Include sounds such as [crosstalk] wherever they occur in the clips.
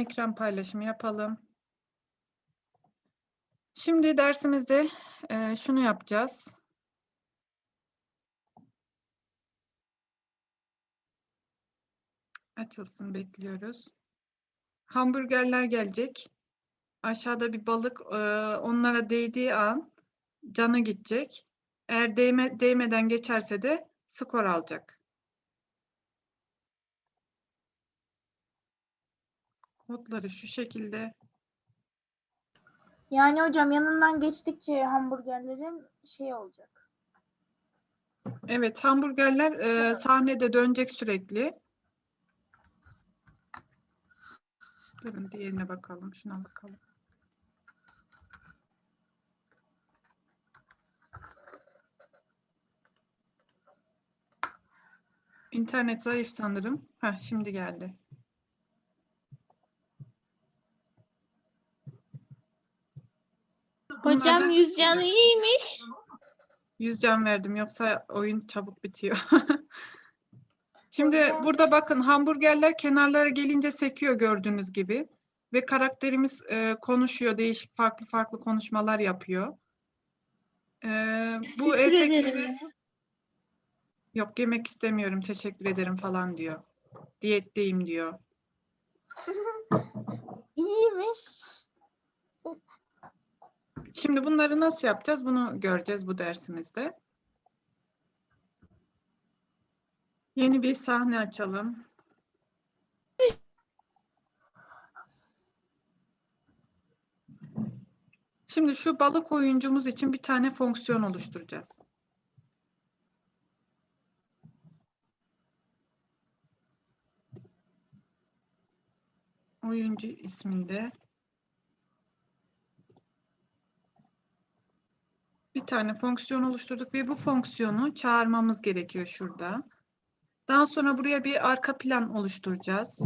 Ekran paylaşımı yapalım. Şimdi dersimizde e, şunu yapacağız. Açılsın bekliyoruz. Hamburgerler gelecek. Aşağıda bir balık e, onlara değdiği an canı gidecek. Eğer değme, değmeden geçerse de skor alacak. Kodları şu şekilde. Yani hocam yanından geçtikçe hamburgerlerin şey olacak. Evet, hamburgerler e, sahnede dönecek sürekli. Durun diğerine bakalım, şuna bakalım. İnternet zayıf sanırım. Heh, şimdi geldi. Hocam Bunlardan- yüz canı iyiymiş. 100 can verdim yoksa oyun çabuk bitiyor. [laughs] Şimdi burada bakın hamburgerler kenarlara gelince sekiyor gördüğünüz gibi. Ve karakterimiz e, konuşuyor, değişik farklı farklı konuşmalar yapıyor. E, bu Teşekkür efektleri ederim. yok yemek istemiyorum teşekkür ederim falan diyor. Diyetteyim diyor. [laughs] İyiymiş. Şimdi bunları nasıl yapacağız? Bunu göreceğiz bu dersimizde. Yeni bir sahne açalım. Şimdi şu balık oyuncumuz için bir tane fonksiyon oluşturacağız. Oyuncu isminde bir tane fonksiyon oluşturduk ve bu fonksiyonu çağırmamız gerekiyor şurada. Daha sonra buraya bir arka plan oluşturacağız.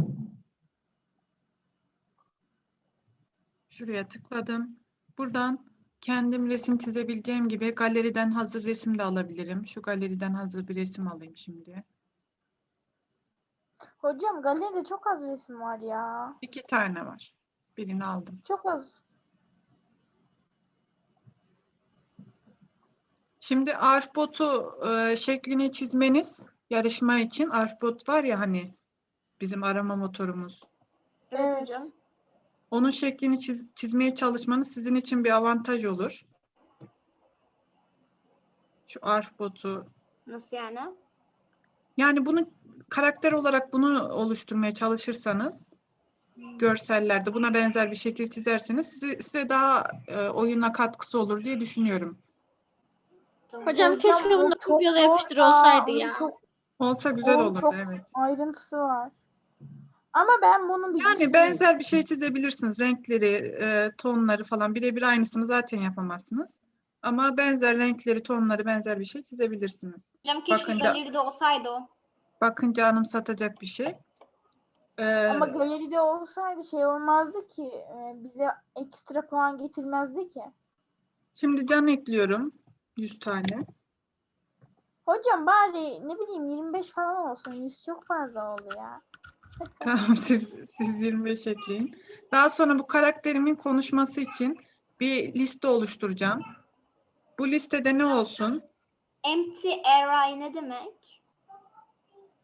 Şuraya tıkladım. Buradan kendim resim çizebileceğim gibi galeriden hazır resim de alabilirim. Şu galeriden hazır bir resim alayım şimdi. Hocam galeride çok az resim var ya. İki tane var. Birini aldım. Çok az. Şimdi Arfbot'u e, şeklini çizmeniz yarışma için Arfbot var ya hani bizim arama motorumuz. Evet. Hocam. Onun şeklini çiz- çizmeye çalışmanız sizin için bir avantaj olur. Şu Arfbot'u Nasıl yani? yani bunu karakter olarak bunu oluşturmaya çalışırsanız görsellerde buna benzer bir şekil çizerseniz size, size daha e, oyuna katkısı olur diye düşünüyorum. Tamam. Hocam keşke o bunda çok kopyala zor yapıştır ya, olsaydı onun ya. Çok Olsa güzel Onun olurdu çok- evet. ayrıntısı var. Ama ben bunun bir Yani benzer bir şey çizebilirsiniz. Renkleri, e, tonları falan birebir aynısını zaten yapamazsınız. Ama benzer renkleri, tonları benzer bir şey çizebilirsiniz. Hocam keşke bakınca- galeride olsaydı o. Bakınca anımsatacak bir şey. Ee, Ama galeride olsaydı şey olmazdı ki e, bize ekstra puan getirmezdi ki. şimdi can ekliyorum. 100 tane. Hocam bari ne bileyim 25 falan olsun. 100 çok fazla oldu ya. Tamam [laughs] siz, siz 25 ekleyin. Daha sonra bu karakterimin konuşması için bir liste oluşturacağım. Bu listede ne olsun? Empty array ne demek?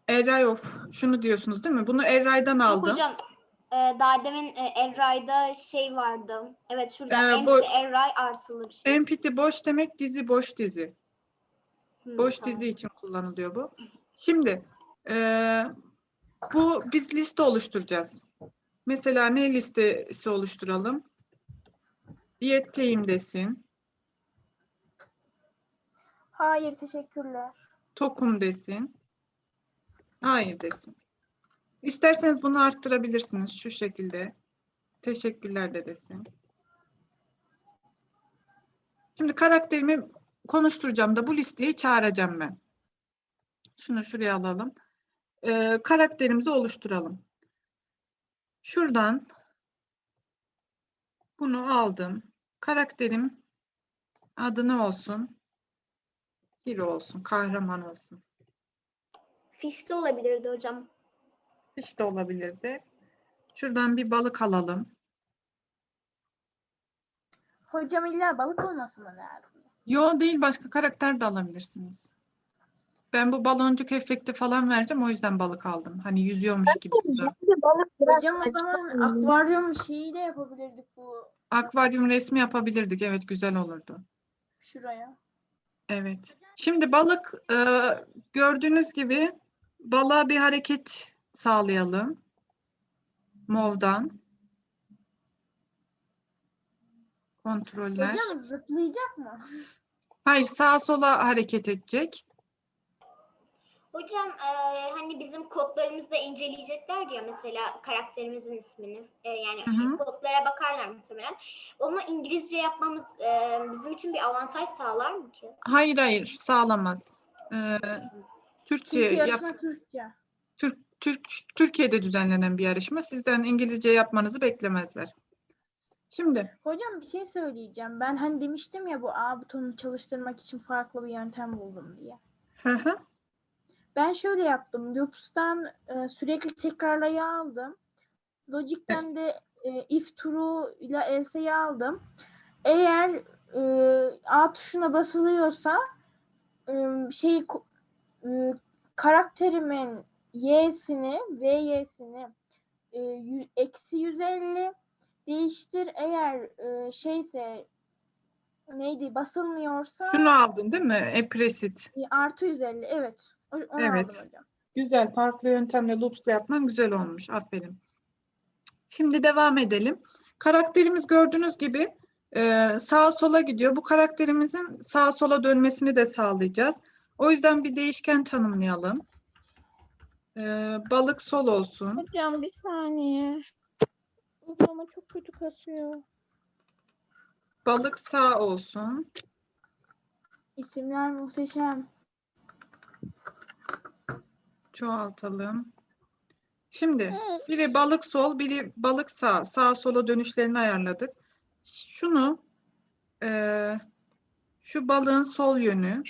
Array of. Şunu diyorsunuz değil mi? Bunu Array'dan Yok aldım. hocam e, daha demin e, array'da şey vardı. Evet şurada Ee, empty bu- array artılı bir şey. Empty boş demek dizi boş dizi. Hı, Boş tamam. dizi için kullanılıyor bu. Şimdi eee, bu biz liste oluşturacağız. Mesela ne listesi oluşturalım? Diyetteyim desin. Hayır teşekkürler. Tokum desin. Hayır desin. İsterseniz bunu arttırabilirsiniz şu şekilde. Teşekkürler de desin. Şimdi karakterimi konuşturacağım da bu listeyi çağıracağım ben. Şunu şuraya alalım. Ee, karakterimizi oluşturalım. Şuradan bunu aldım. Karakterim adı ne olsun? Hero olsun, kahraman olsun. Fiş de olabilirdi hocam. İşte olabilirdi. Şuradan bir balık alalım. Hocam illa balık olması mı lazım? Yo değil başka karakter de alabilirsiniz. Ben bu baloncuk efekti falan vereceğim o yüzden balık aldım. Hani yüzüyormuş gibi. duruyor. Hocam o zaman akvaryum şeyi de yapabilirdik bu Akvaryum resmi yapabilirdik. Evet güzel olurdu. şuraya. Evet. Şimdi balık e, gördüğünüz gibi balığa bir hareket sağlayalım. Mov'dan. Kontroller. Hocam zıplayacak mı? Hayır sağa sola hareket edecek. Hocam eee, hani bizim kodlarımızda inceleyecekler ya mesela karakterimizin ismini. Eee, yani Hı hı. kodlara bakarlar muhtemelen. Onu İngilizce yapmamız eee, bizim için bir avantaj sağlar mı ki? Hayır hayır sağlamaz. E, Türkçe Çünkü yap, Türkçe. Türk, Türk, Türkiye'de düzenlenen bir yarışma. Sizden İngilizce yapmanızı beklemezler. Şimdi Hocam bir şey söyleyeceğim. Ben hani demiştim ya bu A butonunu çalıştırmak için farklı bir yöntem buldum diye. hı hı, Ben şöyle yaptım. Loops'tan e, sürekli tekrarlayı aldım. Logic'ten de e, if true ile else'yi aldım. Eğer e, A tuşuna basılıyorsa e, şey e, karakterimin y'sini v y'sini e, eksi 150 değiştir. Eğer e, şeyse neydi basılmıyorsa şunu aldın değil mi? Epresit. e, artı 150 evet. Onu Evet. aldım hocam. Güzel. Farklı yöntemle loops'la yapman güzel olmuş. Aferin. Şimdi devam edelim. Karakterimiz gördüğünüz gibi e, sağa sola gidiyor. Bu karakterimizin sağa sola dönmesini de sağlayacağız. O yüzden bir değişken tanımlayalım. E, balık sol olsun. Hocam bir saniye. Uygulama çok kötü kasıyor. Balık sağ olsun. İsimler muhteşem. Çoğaltalım. Şimdi biri balık sol, biri balık sağ. Sağa sola dönüşlerini ayarladık. Şunu eee, şu balığın sol yönü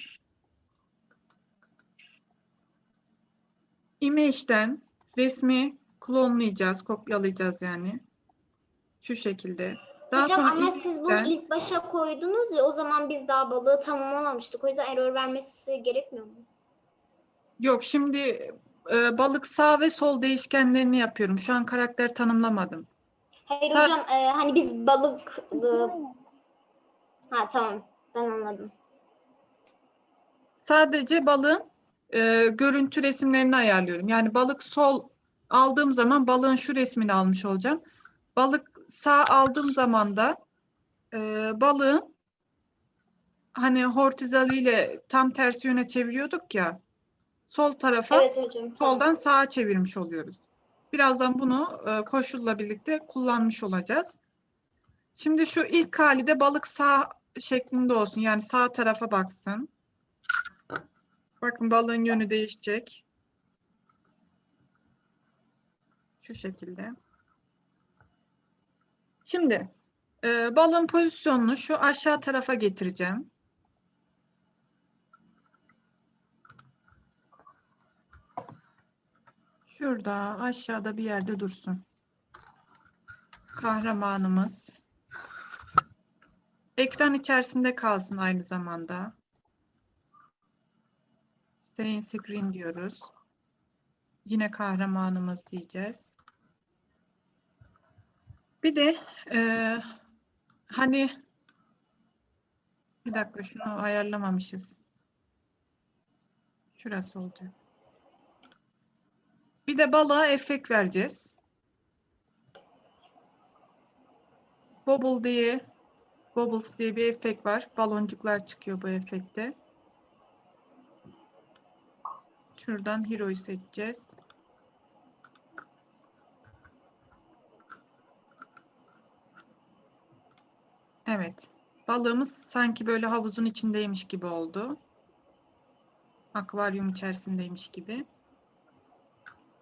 image'den resmi klonlayacağız, kopyalayacağız yani. Şu şekilde. Daha Hocam sonra ama siz bunu ilk başa koydunuz ya o zaman biz daha balığı tamamlamamıştık. O yüzden error vermesi gerekmiyor mu? Yok şimdi e, balık sağ ve sol değişkenlerini yapıyorum. Şu an karakter tanımlamadım. Hayır Ha- hocam eee, hani biz balık ha tamam ben anladım. Sadece balığın e, görüntü resimlerini ayarlıyorum. Yani balık sol aldığım zaman balığın şu resmini almış olacağım. Balık sağ aldığım zaman da e, balığın hani hortizali ile tam tersi yöne çeviriyorduk ya. Sol tarafa Evet hocam. tamam. soldan sağa çevirmiş oluyoruz. Birazdan bunu e, koşulla birlikte kullanmış olacağız. Şimdi şu ilk hali de balık sağ şeklinde olsun. Yani sağ tarafa baksın. Bakın balığın yönü değişecek. Şu şekilde. Şimdi e, balığın pozisyonunu şu aşağı tarafa getireceğim. Şurada aşağıda bir yerde dursun. Kahramanımız. Ekran içerisinde kalsın aynı zamanda. Stay in screen diyoruz. Yine kahramanımız diyeceğiz. Bir de eee, hani bir dakika şunu ayarlamamışız. Şurası olacak. Bir de balığa efekt vereceğiz. Bubble diye Bubbles diye bir efekt var. Baloncuklar çıkıyor bu efekte. Şuradan Hero'yu seçeceğiz. Evet. Balığımız sanki böyle havuzun içindeymiş gibi oldu. Akvaryum içerisindeymiş gibi.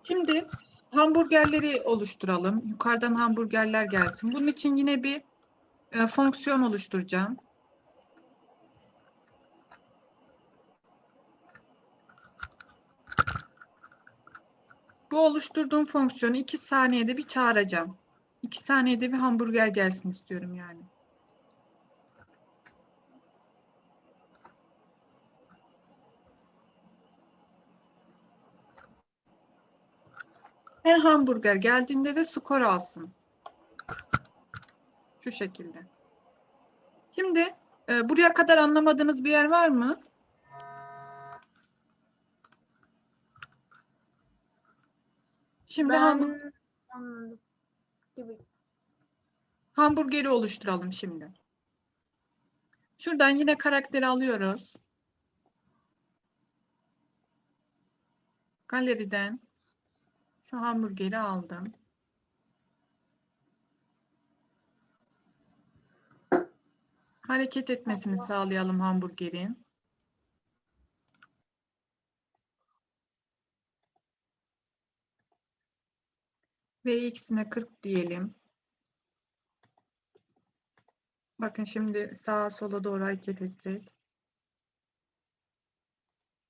Şimdi hamburgerleri oluşturalım. Yukarıdan hamburgerler gelsin. Bunun için yine bir e, fonksiyon oluşturacağım. Bu oluşturduğum fonksiyonu 2 saniyede bir çağıracağım. 2 saniyede bir hamburger gelsin istiyorum yani. Her hamburger geldiğinde de skor alsın. Şu şekilde. Şimdi e, buraya kadar anlamadığınız bir yer var mı? Şimdi hamburger Ben anladım. Gibi. Hamburgeri oluşturalım şimdi. Şuradan yine karakteri alıyoruz. Galeriden şu hamburgeri aldım. Hareket etmesini sağlayalım hamburgerin. Ve x'ine 40 diyelim. Bakın şimdi sağa sola doğru hareket edecek.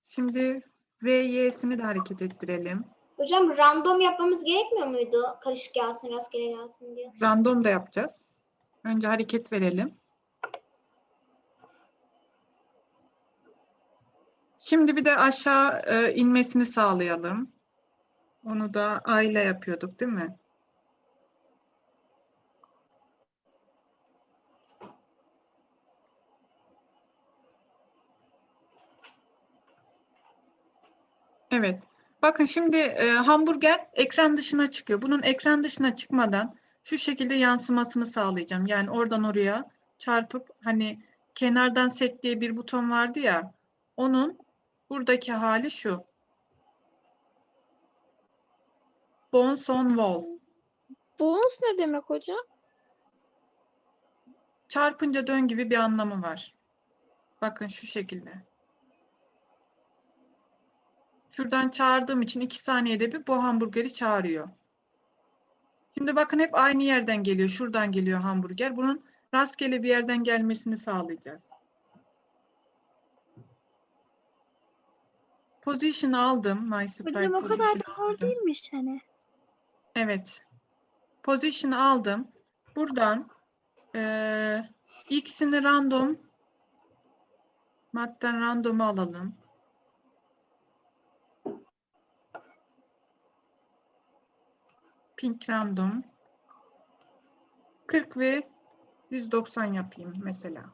Şimdi V, Y'sini de hareket ettirelim. Hocam random yapmamız gerekmiyor muydu? Karışık gelsin, rastgele gelsin diye. Random da yapacağız. Önce hareket verelim. Şimdi bir de aşağı e, inmesini sağlayalım. Onu da A ile yapıyorduk değil mi? Evet. Bakın şimdi e, hamburger ekran dışına çıkıyor. Bunun ekran dışına çıkmadan şu şekilde yansımasını sağlayacağım. Yani oradan oraya çarpıp hani kenardan set diye bir buton vardı ya. Onun buradaki hali şu. Bounce on wall. Bonus ne demek hocam? Çarpınca dön gibi bir anlamı var. Bakın şu şekilde. Şuradan çağırdığım için iki saniyede bir bu hamburgeri çağırıyor. Şimdi bakın hep aynı yerden geliyor. Şuradan geliyor hamburger. Bunun rastgele bir yerden gelmesini sağlayacağız. Position aldım. My Hocam o kadar da zor değilmiş hani. Evet. Position aldım. Buradan eee x'ini random madden random'u alalım. Pink random 40 ve 190 yapayım mesela.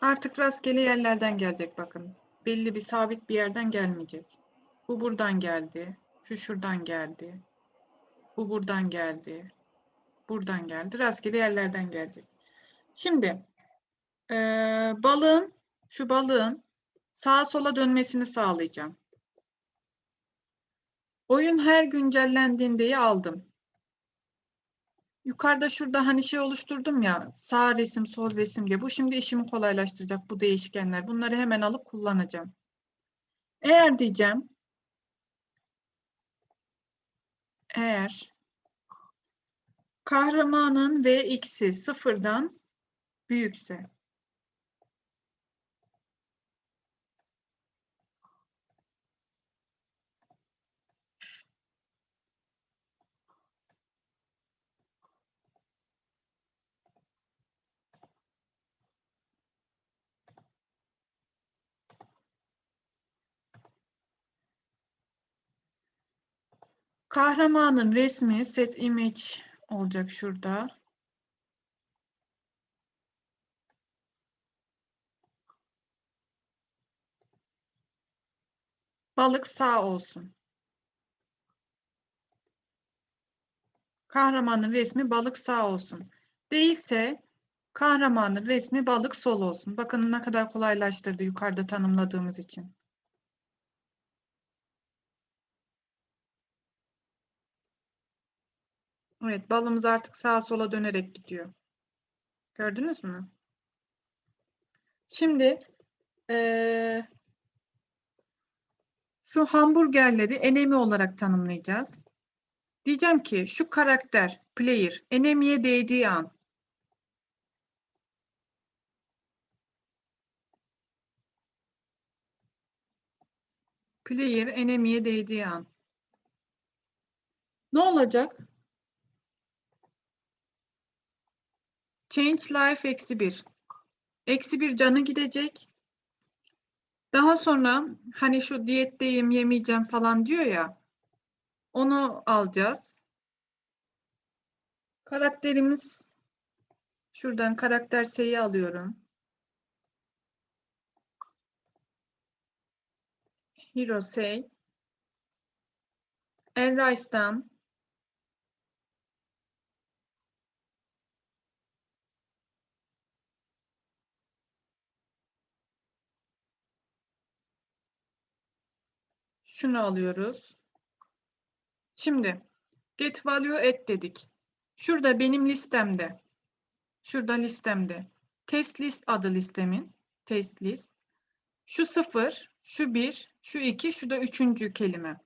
Artık rastgele yerlerden gelecek bakın. Belli bir sabit bir yerden gelmeyecek. Bu buradan geldi. Şu şuradan geldi. Bu buradan geldi. Buradan geldi. Rastgele yerlerden gelecek. Şimdi eee, balığın şu balığın sağa sola dönmesini sağlayacağım. Oyun her güncellendiğindeyi aldım. Yukarıda şurada hani şey oluşturdum ya sağ resim sol resim diye. Bu şimdi işimi kolaylaştıracak bu değişkenler. Bunları hemen alıp kullanacağım. Eğer diyeceğim eğer kahramanın Vx'i sıfırdan büyükse kahramanın resmi set image olacak şurada. Balık sağ olsun. Kahramanın resmi balık sağ olsun. Değilse kahramanın resmi balık sol olsun. Bakın ne kadar kolaylaştırdı yukarıda tanımladığımız için. Evet, balımız artık sağa sola dönerek gidiyor. Gördünüz mü? Şimdi eee, şu hamburgerleri enemy olarak tanımlayacağız. Diyeceğim ki şu karakter player enemy'ye değdiği an player enemy'ye değdiği an Ne olacak? Change life eksi 1. Eksi 1 canı gidecek. Daha sonra hani şu diyetteyim yemeyeceğim falan diyor ya. Onu alacağız. Karakterimiz şuradan karakter S'yi alıyorum. Hero say. Enrice'dan şunu alıyoruz. Şimdi get value add dedik. Şurada benim listemde. Şurada listemde. Test list adı listemin. Test list. Şu sıfır, şu bir, şu iki, şu da üçüncü kelime.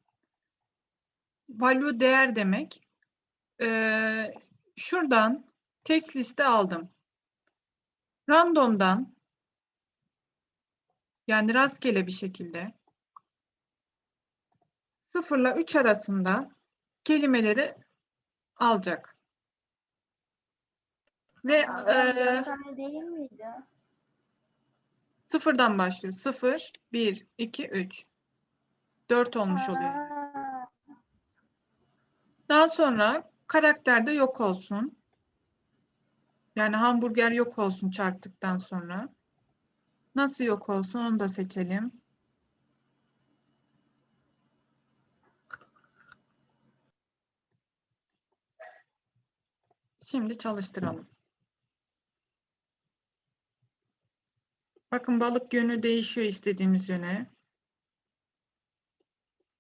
Value değer demek. Ee, şuradan test liste aldım. Random'dan yani rastgele bir şekilde 0 ile 3 arasında kelimeleri alacak. Ve tane değil miydi? sıfırdan başlıyor. 0, 1, 2, 3. 4 olmuş oluyor. Ha, Daha sonra karakter de yok olsun. Yani hamburger yok olsun çarptıktan sonra. Nasıl yok olsun onu da seçelim. Şimdi çalıştıralım. Bakın balık yönü değişiyor istediğimiz yöne.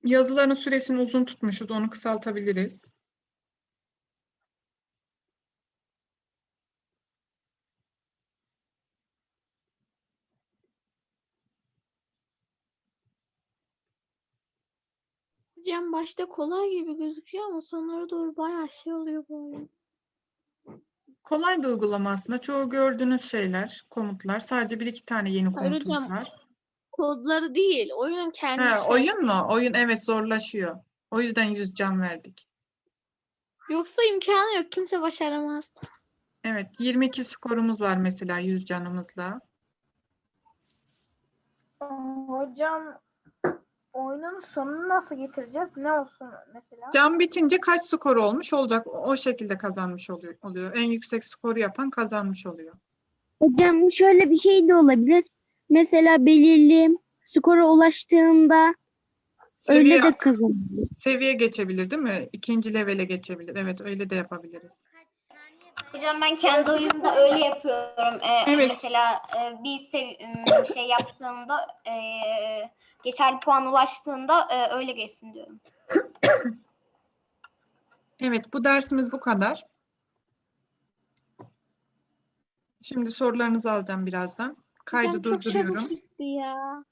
Yazıların süresini uzun tutmuşuz. Onu kısaltabiliriz. Hocam başta kolay gibi gözüküyor ama sonlara doğru bayağı şey oluyor böyle. Kolay bir uygulama aslında. Çoğu gördüğünüz şeyler, komutlar. Sadece bir iki tane yeni Hayır komutumuz hocam, var. Kodları değil, oyunun kendisi. Ha, oyun mu? Oyun evet zorlaşıyor. O yüzden 100 can verdik. Yoksa imkanı yok. Kimse başaramaz. Evet 22 skorumuz var mesela 100 canımızla. Hocam oyunun sonunu nasıl getireceğiz? Ne olsun mesela? Can bitince kaç skor olmuş olacak? O şekilde kazanmış oluyor. oluyor. En yüksek skoru yapan kazanmış oluyor. Hocam şöyle bir şey de olabilir. Mesela belirli skora ulaştığında Seviye, öyle de kazanabilir. seviye geçebilir değil mi? İkinci levele geçebilir. Evet öyle de yapabiliriz. Hocam ben kendi oyunumda öyle yapıyorum. Ee, Evet. Mesela e, bir sev- şey yaptığımda e, geçerli puan ulaştığında e, öyle geçsin diyorum. Evet bu dersimiz bu kadar. Şimdi sorularınızı alacağım birazdan. Kaydı Hocam çok durduruyorum. çabuk bitti ya.